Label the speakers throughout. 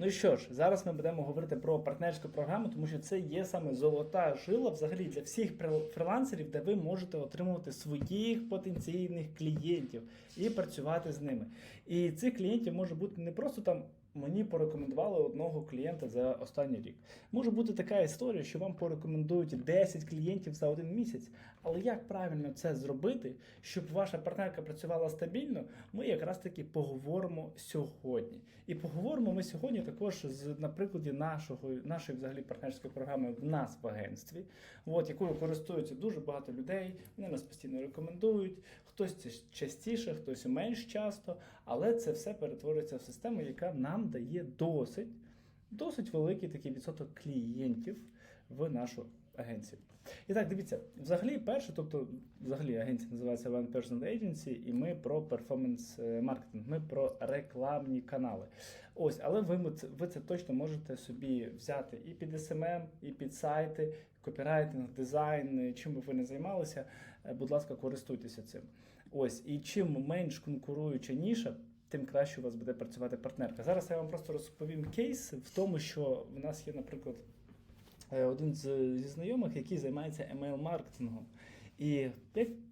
Speaker 1: Ну і що ж, зараз ми будемо говорити про партнерську програму, тому що це є саме золота жила взагалі для всіх фрил- фрилансерів, де ви можете отримувати своїх потенційних клієнтів і працювати з ними. І цих клієнтів може бути не просто там. Мені порекомендували одного клієнта за останній рік. Може бути така історія, що вам порекомендують 10 клієнтів за один місяць. Але як правильно це зробити, щоб ваша партнерка працювала стабільно, ми якраз таки поговоримо сьогодні. І поговоримо ми сьогодні також з на прикладі нашого нашої взагалі партнерської програми в нас в агентстві, от якою користуються дуже багато людей. Вони нас постійно рекомендують. Хтось це частіше, хтось менш часто, але це все перетворюється в систему, яка нам дає досить, досить великий такий відсоток клієнтів в нашу агенцію. І так, дивіться, взагалі, перше, тобто, взагалі агенція називається One Person Agency, і ми про перформанс маркетинг, ми про рекламні канали. Ось, але ви, ви це точно можете собі взяти і під SMM, і під сайти, копірайтинг, дизайн, чим би ви не займалися, е, будь ласка, користуйтеся цим. Ось, і чим менш конкуруюча ніша, тим краще у вас буде працювати партнерка. Зараз я вам просто розповім кейс в тому, що в нас є, наприклад, е, один з, зі знайомих, який займається email-маркетингом. І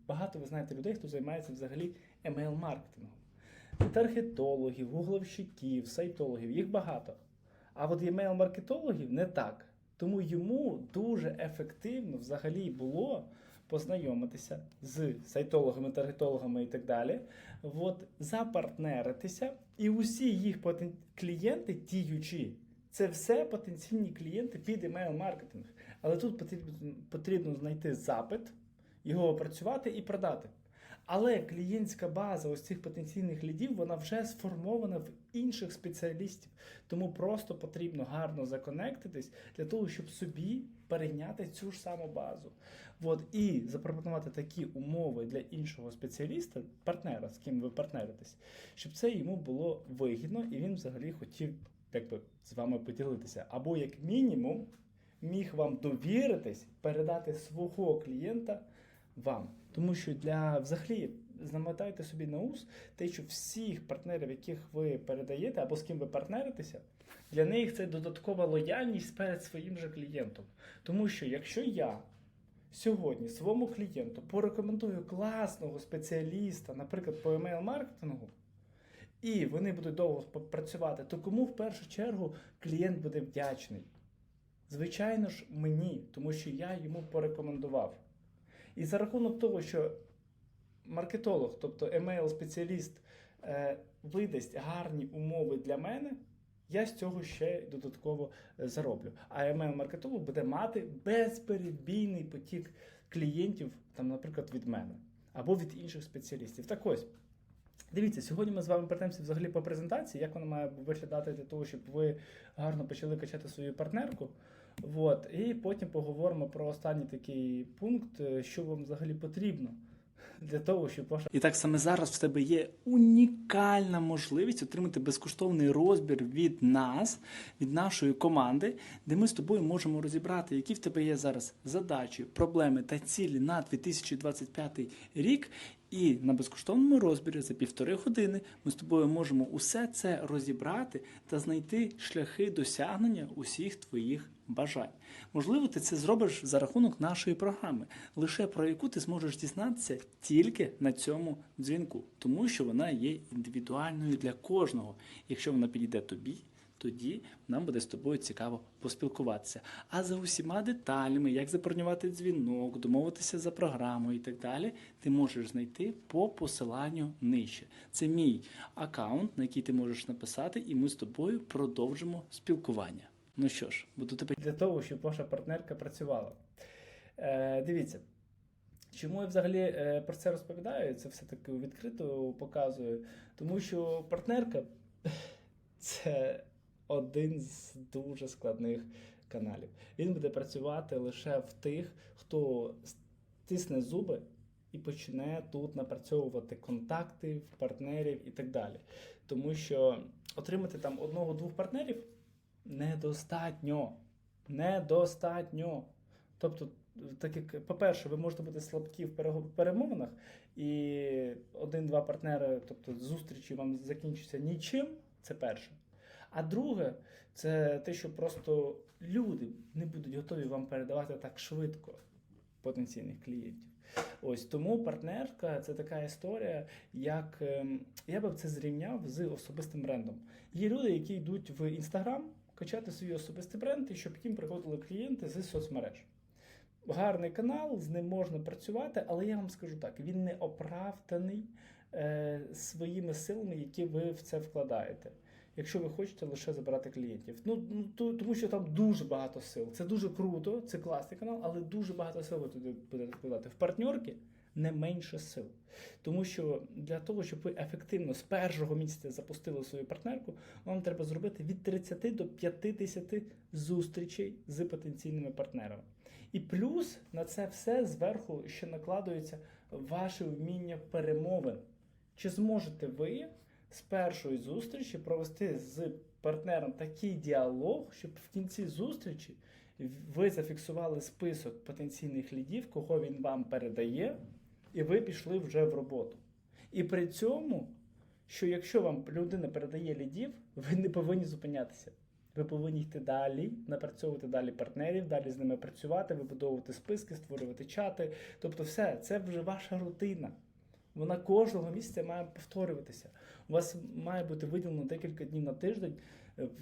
Speaker 1: багато ви знаєте людей, хто займається взагалі email-маркетингом. Таргетологів, гугловщиків, сайтологів, їх багато. А от email-маркетологів не так. Тому йому дуже ефективно взагалі було познайомитися з сайтологами, таргетологами і так далі, от, запартнеритися, і усі їх клієнти діючі. Це все потенційні клієнти під email-маркетинг. Але тут потрібно, потрібно знайти запит, його опрацювати і продати. Але клієнтська база ось цих потенційних лідів вона вже сформована в інших спеціалістів. Тому просто потрібно гарно законектитись для того, щоб собі перейняти цю ж саму базу. От, і запропонувати такі умови для іншого спеціаліста, партнера, з ким ви партнеритесь, щоб це йому було вигідно, і він взагалі хотів якби, з вами поділитися. Або, як мінімум, міг вам довіритись, передати свого клієнта вам. Тому що для взагалі замотайте собі на ус те, що всіх партнерів, яких ви передаєте або з ким ви партнеритеся, для них це додаткова лояльність перед своїм же клієнтом. Тому що якщо я сьогодні своєму клієнту порекомендую класного спеціаліста, наприклад, по емейл-маркетингу, і вони будуть довго працювати, то кому в першу чергу клієнт буде вдячний? Звичайно ж, мені, тому що я йому порекомендував. І за рахунок того, що маркетолог, тобто емейл-спеціаліст, е, видасть гарні умови для мене, я з цього ще додатково е, зароблю. А емейл-маркетолог буде мати безперебійний потік клієнтів, там, наприклад, від мене або від інших спеціалістів. Так ось. Дивіться, сьогодні ми з вами пройдемося взагалі по презентації, як вона має виглядати для того, щоб ви гарно почали качати свою партнерку. От, і потім поговоримо про останній такий пункт, е, що вам взагалі потрібно для того, щоб ваша. І так саме зараз в тебе є унікальна можливість отримати безкоштовний розбір від нас, від нашої команди, де ми з тобою можемо розібрати, які в тебе є зараз задачі, проблеми та цілі на 2025 рік. І на безкоштовному розбірі за півтори години ми з тобою можемо усе це розібрати та знайти шляхи досягнення усіх твоїх бажань. Можливо, ти це зробиш за рахунок нашої програми, лише про яку ти зможеш дізнатися тільки на цьому дзвінку, тому що вона є індивідуальною для кожного. Якщо вона підійде тобі, тоді нам буде з тобою цікаво поспілкуватися. А за усіма деталями, як забронювати дзвінок, домовитися за програмою і так далі, ти можеш знайти по посиланню нижче. Це мій аккаунт, на який ти можеш написати, і ми з тобою продовжимо спілкування. Ну що ж, буду тебе для того, щоб ваша партнерка працювала. Е, дивіться. Чому я взагалі е, про це розповідаю? Це все таки відкрито показую. Тому що партнерка це один з дуже складних каналів. Він буде працювати лише в тих, хто стисне зуби і почне тут напрацьовувати контакти, партнерів і так далі. Тому що отримати там одного-двох партнерів недостатньо. Недостатньо. Тобто, так як, по-перше, ви можете бути слабкі в перемовинах, і один-два партнери, тобто зустрічі вам закінчаться нічим, це перше. А друге, це те, що просто люди не будуть готові вам передавати так швидко потенційних клієнтів. Ось тому партнерка це така історія, як ем, я би це зрівняв з особистим брендом. Є люди, які йдуть в інстаграм качати свій особистий бренд, і щоб їм приходили клієнти з соцмереж. Гарний канал, з ним можна працювати, але я вам скажу так: він не оправданий е, своїми силами, які ви в це вкладаєте. Якщо ви хочете лише забирати клієнтів. Ну, ну то, тому що там дуже багато сил. Це дуже круто, це класний канал, але дуже багато сил ви туди будете вкладати. В партнерки не менше сил. Тому що для того, щоб ви ефективно з першого місяця запустили свою партнерку, вам треба зробити від 30 до 50 зустрічей з потенційними партнерами. І плюс на це все зверху ще накладується ваше вміння перемовин. Чи зможете ви з першої зустрічі провести з партнером такий діалог, щоб в кінці зустрічі ви зафіксували список потенційних лідів, кого він вам передає, і ви пішли вже в роботу. І при цьому, що якщо вам людина передає лідів, ви не повинні зупинятися. Ви повинні йти далі, напрацьовувати далі партнерів, далі з ними працювати, вибудовувати списки, створювати чати. Тобто, все, це вже ваша рутина. Вона кожного місяця має повторюватися. У вас має бути виділено декілька днів на тиждень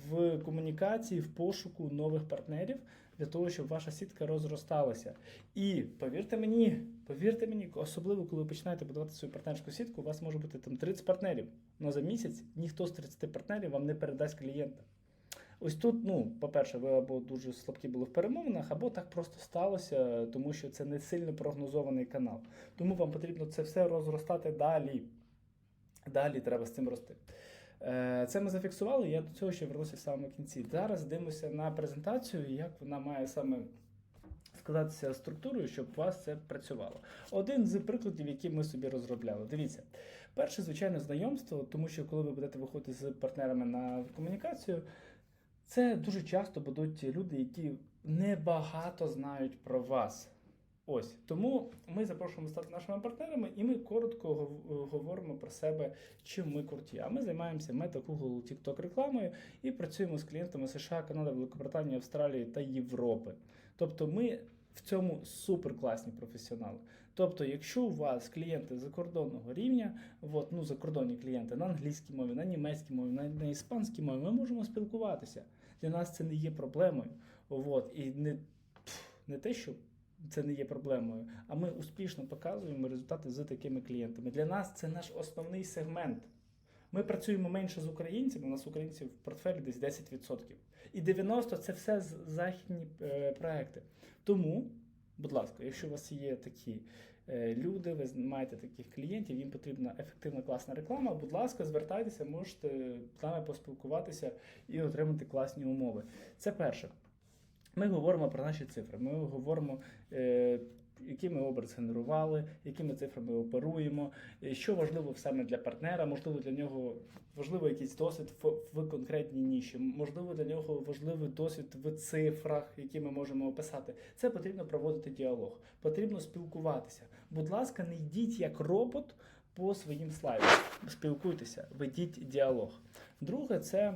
Speaker 1: в комунікації, в пошуку нових партнерів для того, щоб ваша сітка розросталася. І повірте мені, повірте мені, особливо коли ви починаєте будувати свою партнерську сітку, у вас може бути там 30 партнерів. Але за місяць ніхто з 30 партнерів вам не передасть клієнта. Ось тут, ну, по-перше, ви або дуже слабкі були в перемовинах, або так просто сталося, тому що це не сильно прогнозований канал. Тому вам потрібно це все розростати далі. Далі треба з цим рости. Е, Це ми зафіксували, я до цього ще вернуся в самому кінці. Зараз дивимося на презентацію, як вона має саме складатися структурою, щоб у вас це працювало. Один з прикладів, які ми собі розробляли. Дивіться, перше, звичайно, знайомство, тому що коли ви будете виходити з партнерами на комунікацію, це дуже часто будуть люди, які небагато знають про вас. Ось тому ми запрошуємо стати нашими партнерами, і ми коротко говоримо про себе, чим ми круті. А ми займаємося мета, Google, TikTok рекламою і працюємо з клієнтами США, Канади, Великобританії, Австралії та Європи. Тобто, ми в цьому суперкласні професіонали. Тобто, якщо у вас клієнти закордонного рівня, от, ну закордонні клієнти на англійській мові, на німецькій мові, на, на іспанській мові, ми можемо спілкуватися. Для нас це не є проблемою. От, і не, не те, що це не є проблемою, а ми успішно показуємо результати з такими клієнтами. Для нас це наш основний сегмент. Ми працюємо менше з українцями, у нас українців в портфелі десь 10%. І 90% це все західні е, проекти. Тому, будь ласка, якщо у вас є такі е, люди, ви маєте таких клієнтів, їм потрібна ефективна класна реклама. Будь ласка, звертайтеся, можете з нами поспілкуватися і отримати класні умови. Це перше. Ми говоримо про наші цифри. Ми говоримо, е, які ми оберт генерували, якими цифрами оперуємо, е, що важливо саме для партнера, можливо, для нього важливо якийсь досвід в конкретній ніші, можливо, для нього важливий досвід в цифрах, які ми можемо описати. Це потрібно проводити діалог, потрібно спілкуватися. Будь ласка, не йдіть як робот по своїм слайдам. Спілкуйтеся, ведіть діалог. Друге, це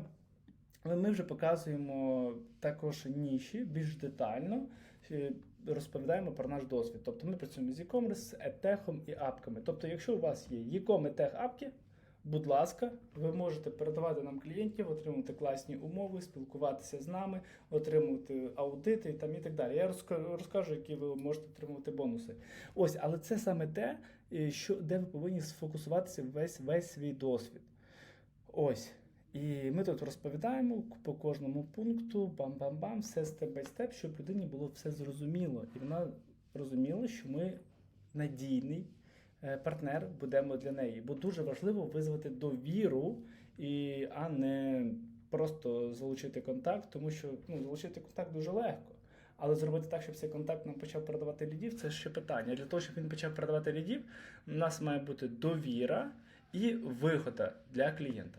Speaker 1: але ми вже показуємо також ніші більш детально. е, Розповідаємо про наш досвід. Тобто ми працюємо з e-commerce, етехом і апками. Тобто, якщо у вас є e-com, етех, апки, будь ласка, ви можете передавати нам клієнтів, отримувати класні умови, спілкуватися з нами, отримувати аудити і там і так далі. Я розка- розкажу, які ви можете отримувати бонуси. Ось, але це саме те, е, що де ви повинні сфокусуватися весь весь свій досвід. Ось. І ми тут розповідаємо по кожному пункту, бам-бам-бам, все степ-бай-степ, щоб людині було все зрозуміло. І вона розуміла, що ми надійний е, партнер будемо для неї. Бо дуже важливо визвати довіру, і, а не просто залучити контакт, тому що ну, залучити контакт дуже легко. Але зробити так, щоб цей контакт нам почав передавати лідів, це ще питання. Для того, щоб він почав передавати лідів, у нас має бути довіра і вигода для клієнта.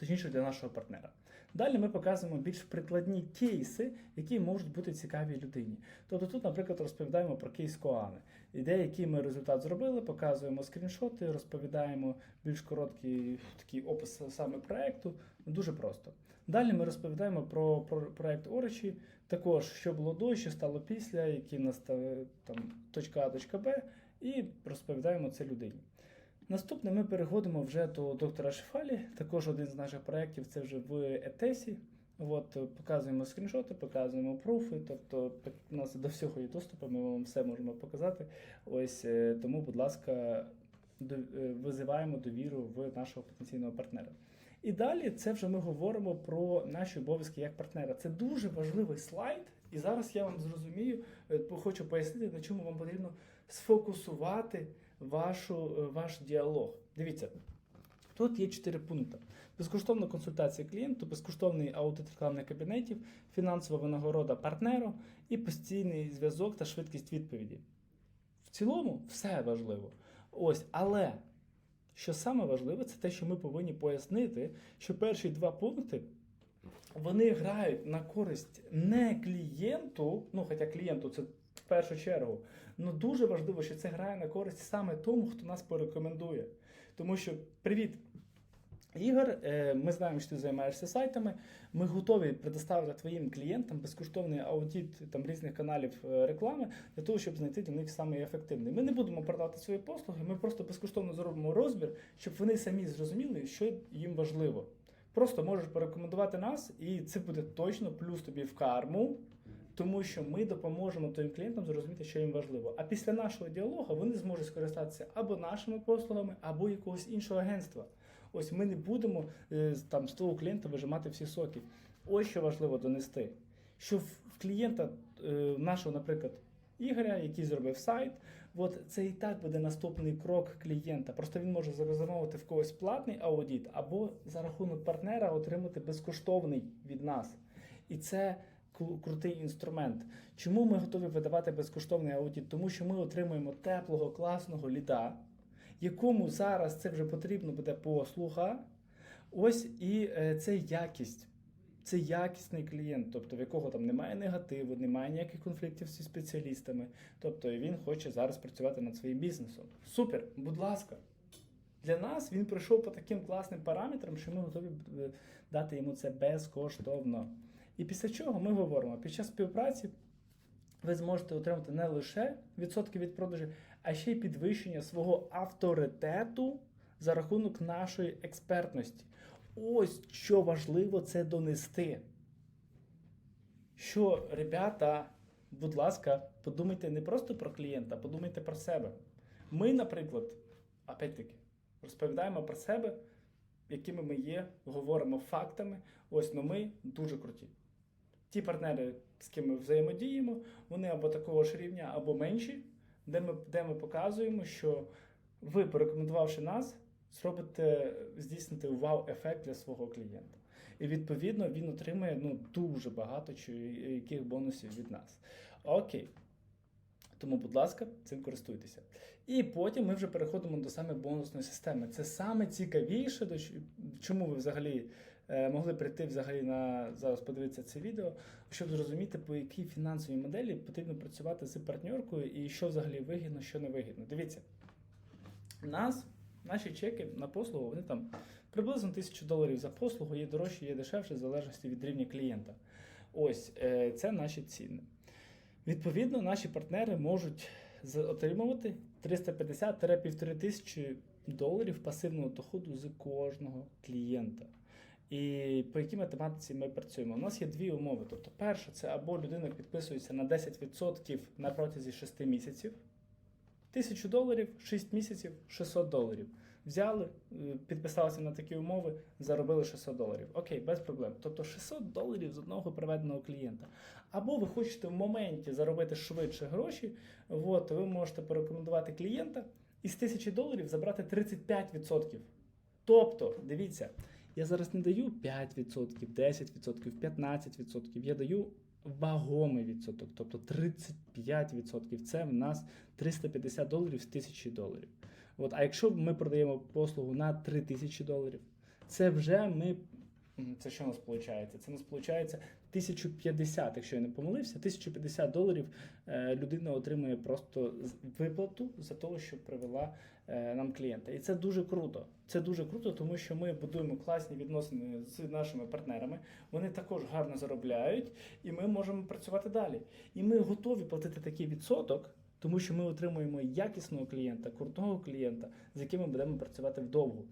Speaker 1: Точніше для нашого партнера. Далі ми показуємо більш прикладні кейси, які можуть бути цікаві людині. Тобто тут, наприклад, розповідаємо про кейс Коани. Ідея, який ми результат зробили, показуємо скріншоти, розповідаємо більш короткий такий опис саме проекту. Дуже просто. Далі ми розповідаємо про, про проект Оричі, також що було до, що стало після, які в нас там точка А, точка Б, і розповідаємо це людині. Наступне ми переходимо вже до доктора Шефалі. Також один з наших проєктів це вже в Етесі. От, показуємо скріншоти, показуємо пруфи, тобто у нас до всього є доступу, ми вам все можемо показати. Ось е, тому, будь ласка, е, визиваємо довіру в нашого потенційного партнера. І далі це вже ми говоримо про наші обов'язки як партнера. Це дуже важливий слайд, і зараз я вам зрозумію, е, хочу пояснити, на чому вам потрібно сфокусувати вашу, е, ваш діалог. Дивіться, тут є чотири пункти: безкоштовна консультація клієнту, безкоштовний аудит рекламних кабінетів, фінансова винагорода партнеру і постійний зв'язок та швидкість відповіді. В цілому все важливо. Ось, але що саме важливе, це те, що ми повинні пояснити, що перші два пункти вони грають на користь не клієнту, ну хоча клієнту це першу чергу. Ну дуже важливо, що це грає на користь саме тому, хто нас порекомендує. Тому що привіт. Ігор, е, ми знаємо, що ти займаєшся сайтами. Ми готові предоставити твоїм клієнтам безкоштовний аудит там різних каналів е, реклами для того, щоб знайти для них саме ефективний. Ми не будемо продавати свої послуги, ми просто безкоштовно зробимо розбір, щоб вони самі зрозуміли, що їм важливо. Просто можеш порекомендувати нас, і це буде точно плюс тобі в карму, тому що ми допоможемо твоїм клієнтам зрозуміти, що їм важливо. А після нашого діалогу вони зможуть скористатися або нашими послугами, або якогось іншого агентства. Ось ми не будемо е, там з того клієнта вижимати всі соки. Ось що важливо донести. Що в клієнта е, нашого, наприклад, Ігоря, який зробив сайт, от це і так буде наступний крок клієнта. Просто він може замовити в когось платний аудит, або за рахунок партнера отримати безкоштовний від нас. І це крутий інструмент. Чому ми готові видавати безкоштовний аудит? Тому що ми отримуємо теплого, класного ліда, якому зараз це вже потрібно буде послуга. Ось і е, це якість. Це якісний клієнт, тобто в якого там немає негативу, немає ніяких конфліктів зі спеціалістами. Тобто він хоче зараз працювати над своїм бізнесом. Супер, будь ласка. Для нас він пройшов по таким класним параметрам, що ми готові е, дати йому це безкоштовно. І після чого ми говоримо, під час співпраці ви зможете отримати не лише відсотки від продажі, а ще й підвищення свого авторитету за рахунок нашої експертності. Ось що важливо це донести. Що, ребята, будь ласка, подумайте не просто про клієнта, подумайте про себе. Ми, наприклад, опять-таки, розповідаємо про себе, якими ми є, говоримо фактами. Ось ну ми дуже круті. Ті партнери, з ким ми взаємодіємо, вони або такого ж рівня, або менші, де ми, де ми показуємо, що ви, порекомендувавши нас, зробите здійсните вау-ефект для свого клієнта. І відповідно він отримає ну, дуже багато яких бонусів від нас. Окей. Тому, будь ласка, цим користуйтеся. І потім ми вже переходимо до саме бонусної системи. Це саме цікавіше, чому ви взагалі могли прийти взагалі на зараз подивитися це відео, щоб зрозуміти, по якій фінансовій моделі потрібно працювати з партнеркою і що взагалі вигідно, що не вигідно. Дивіться, нас, наші чеки на послугу, вони там приблизно 1000 доларів за послугу, є дорожче, є дешевше, в залежності від рівня клієнта. Ось е, це наші ціни. Відповідно, наші партнери можуть отримувати 350-1,5 тисячі доларів пасивного доходу з кожного клієнта. І по якій математиці ми працюємо? У нас є дві умови. Тобто, перша, це або людина підписується на 10% на протязі 6 місяців. 1000 доларів, 6 місяців, 600 доларів. Взяли, е, підписалися на такі умови, заробили 600 доларів. Окей, без проблем. Тобто 600 доларів з одного приведеного клієнта. Або ви хочете в моменті заробити швидше гроші, от, ви можете порекомендувати клієнта і з 1000 доларів забрати 35%. Тобто, дивіться, я зараз не даю 5%, 10%, 15%, я даю вагомий відсоток, тобто 35%. Це в нас 350 доларів з 1000 доларів. От, а якщо ми продаємо послугу на 3000 доларів, Це вже ми. Це що у нас виходить? Це у нас виходить 1050, якщо я не помилився, 1050 доларів е, людина отримує просто виплату за те, що привела е, нам клієнта. І це дуже круто. Це дуже круто, тому що ми будуємо класні відносини з нашими партнерами. Вони також гарно заробляють, і ми можемо працювати далі. І ми готові платити такий відсоток, тому що ми отримуємо якісного клієнта, крутого клієнта, з яким ми будемо працювати вдовго.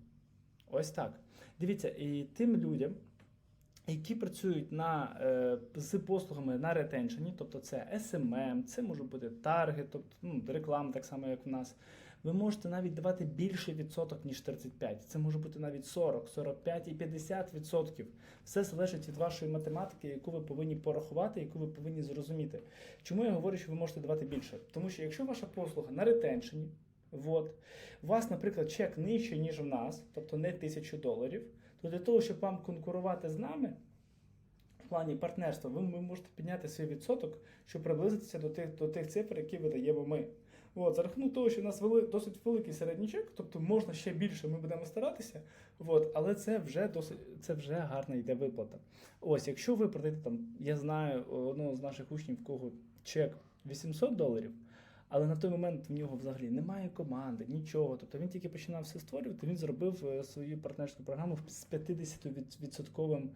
Speaker 1: Ось так. Дивіться, і тим людям, які працюють на, е, з послугами на ретеншені, тобто це SMM, це може бути таргет, тобто ну, реклама, так само, як в нас. Ви можете навіть давати більше відсоток, ніж 35. Це може бути навіть 40, 45 і 50 відсотків. Все залежить від вашої математики, яку ви повинні порахувати, яку ви повинні зрозуміти. Чому я говорю, що ви можете давати більше? Тому що якщо ваша послуга на ретеншені, от, у вас, наприклад, чек нижче, ніж в нас, тобто не 1000 доларів, то для того, щоб вам конкурувати з нами в плані партнерства, ви, ви можете підняти свій відсоток, щоб приблизитися до тих, до тих цифр, які видаємо ми. От, за рахунок того, що в нас вели, досить великий середній чек, тобто можна ще більше, ми будемо старатися. От, але це вже досить це вже гарна йде виплата. Ось, якщо ви продаєте там, я знаю одного з наших учнів, в кого чек 800 доларів. Але на той момент в нього взагалі немає команди, нічого. Тобто він тільки починав все створювати. Він зробив е, свою партнерську програму з 50%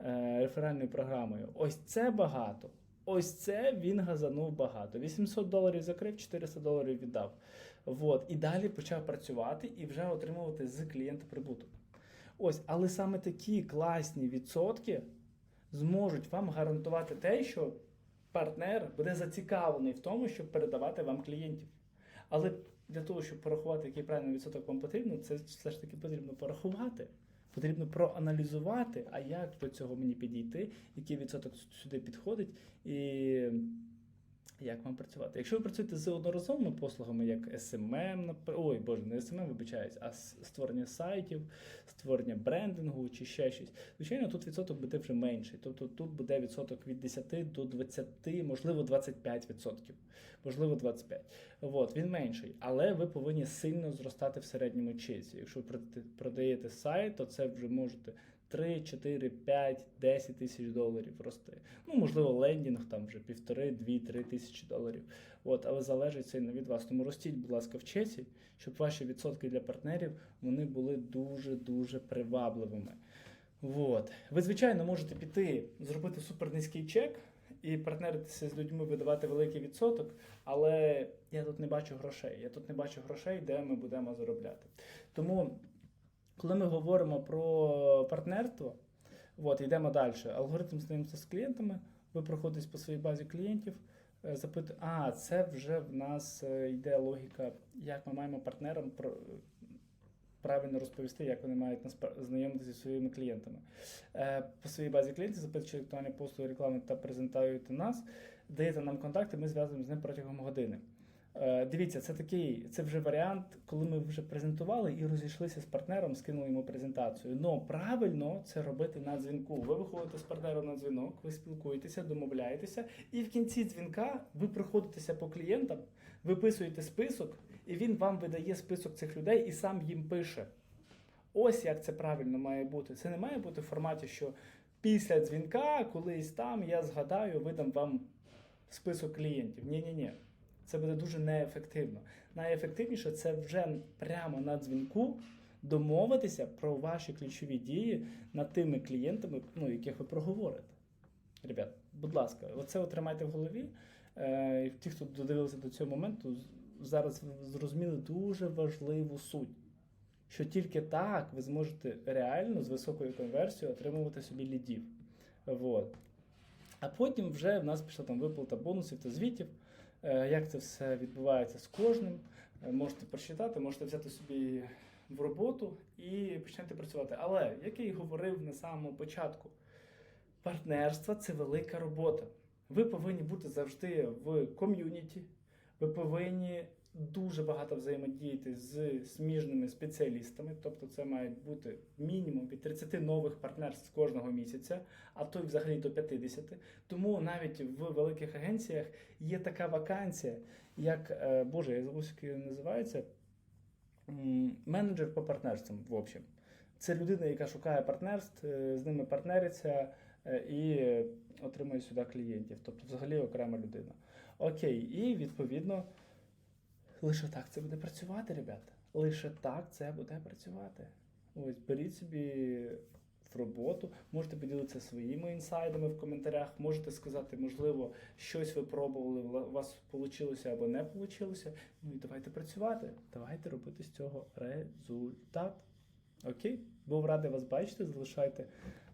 Speaker 1: е, реферальною програмою. Ось це багато. Ось це він газанув багато. 800 доларів закрив, 400 доларів віддав. Вот. І далі почав працювати і вже отримувати з клієнта прибуток. Ось, але саме такі класні відсотки зможуть вам гарантувати те, що партнер буде зацікавлений в тому, щоб передавати вам клієнтів. Але для того, щоб порахувати, який правильний відсоток вам потрібно, це все ж таки потрібно порахувати. Потрібно проаналізувати, а як до цього мені підійти, який відсоток сюди підходить, і як вам працювати. Якщо ви працюєте з одноразовими послугами, як SMM, ой, боже, не SMM, вибачаюсь, а створення сайтів, створення брендингу чи ще щось, звичайно, тут відсоток буде вже менший. Тобто тут буде відсоток від 10 до 20, можливо, 25 відсотків, можливо, 25. От, він менший, але ви повинні сильно зростати в середньому чеці. Якщо ви продаєте сайт, то це вже можете 3, 4, 5, 10 тисяч доларів рости. Ну, можливо, лендінг там вже півтори, дві, три тисячі доларів. От, але залежить сильно від вас. Тому ростіть, будь ласка, в чесі, щоб ваші відсотки для партнерів вони були дуже-дуже привабливими. От. Ви, звичайно, можете піти, зробити супернизький чек і партнеритися з людьми, видавати великий відсоток, але я тут не бачу грошей. Я тут не бачу грошей, де ми будемо заробляти. Тому, коли ми говоримо про партнерство, от, йдемо далі. Алгоритм знайомства з клієнтами, ви проходите по своїй базі клієнтів, е, запитуєте, а це вже в нас е, йде логіка, як ми маємо партнерам. Правильно розповісти, як вони мають нас знайомитися зі своїми клієнтами. Е, По своїй базі клієнтів запитуючи актуальні послуги реклами та презентуєте нас, даєте нам контакти, ми зв'язуємо з ним протягом години. Е, Дивіться, це такий, це вже варіант, коли ми вже презентували і розійшлися з партнером, скинули йому презентацію. Но правильно це робити на дзвінку. Ви виходите з партнером на дзвінок, ви спілкуєтеся, домовляєтеся, і в кінці дзвінка ви проходитеся по клієнтам, виписуєте список, і він вам видає список цих людей і сам їм пише. Ось як це правильно має бути. Це не має бути в форматі, що після дзвінка, колись там я згадаю, видам вам список клієнтів. Ні-ні-ні. Це буде дуже неефективно. Найефективніше це вже прямо на дзвінку домовитися про ваші ключові дії над тими клієнтами, ну, яких ви проговорите. Ребят, будь ласка, оце отримайте в голові. Е, ті, хто додивилися до цього моменту, зараз зрозуміли дуже важливу суть. Що тільки так ви зможете реально з високою конверсією отримувати собі лідів. Вот. А потім вже в нас пішла там виплата бонусів та звітів. Е, Як це все відбувається з кожним, е, можете прочитати, можете взяти собі в роботу і почнете працювати. Але, як я і говорив на самому початку, партнерство це велика робота. Ви повинні бути завжди в ком'юніті, ви повинні дуже багато взаємодіяти з сміжними спеціалістами, тобто це мають бути мінімум від 30 нових партнерств кожного місяця, а то й взагалі до 50. Тому навіть в великих агенціях є така вакансія, як е, Боже, я забув, як називається. Менеджер по партнерствам, в общем. Це людина, яка шукає партнерств, е, з ними партнериться е, і отримує сюди клієнтів. Тобто, взагалі окрема людина. Окей, і відповідно лише так це буде працювати, ребята. Лише так це буде працювати. Ось беріть собі в роботу, можете поділитися своїми інсайдами в коментарях, можете сказати, можливо, щось ви пробували, у вас вийшло або не вийшло. Ну і давайте працювати. Давайте робити з цього результат. Окей? Був радий вас бачити. Залишайте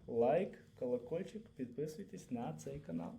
Speaker 1: лайк, колокольчик, підписуйтесь на цей канал.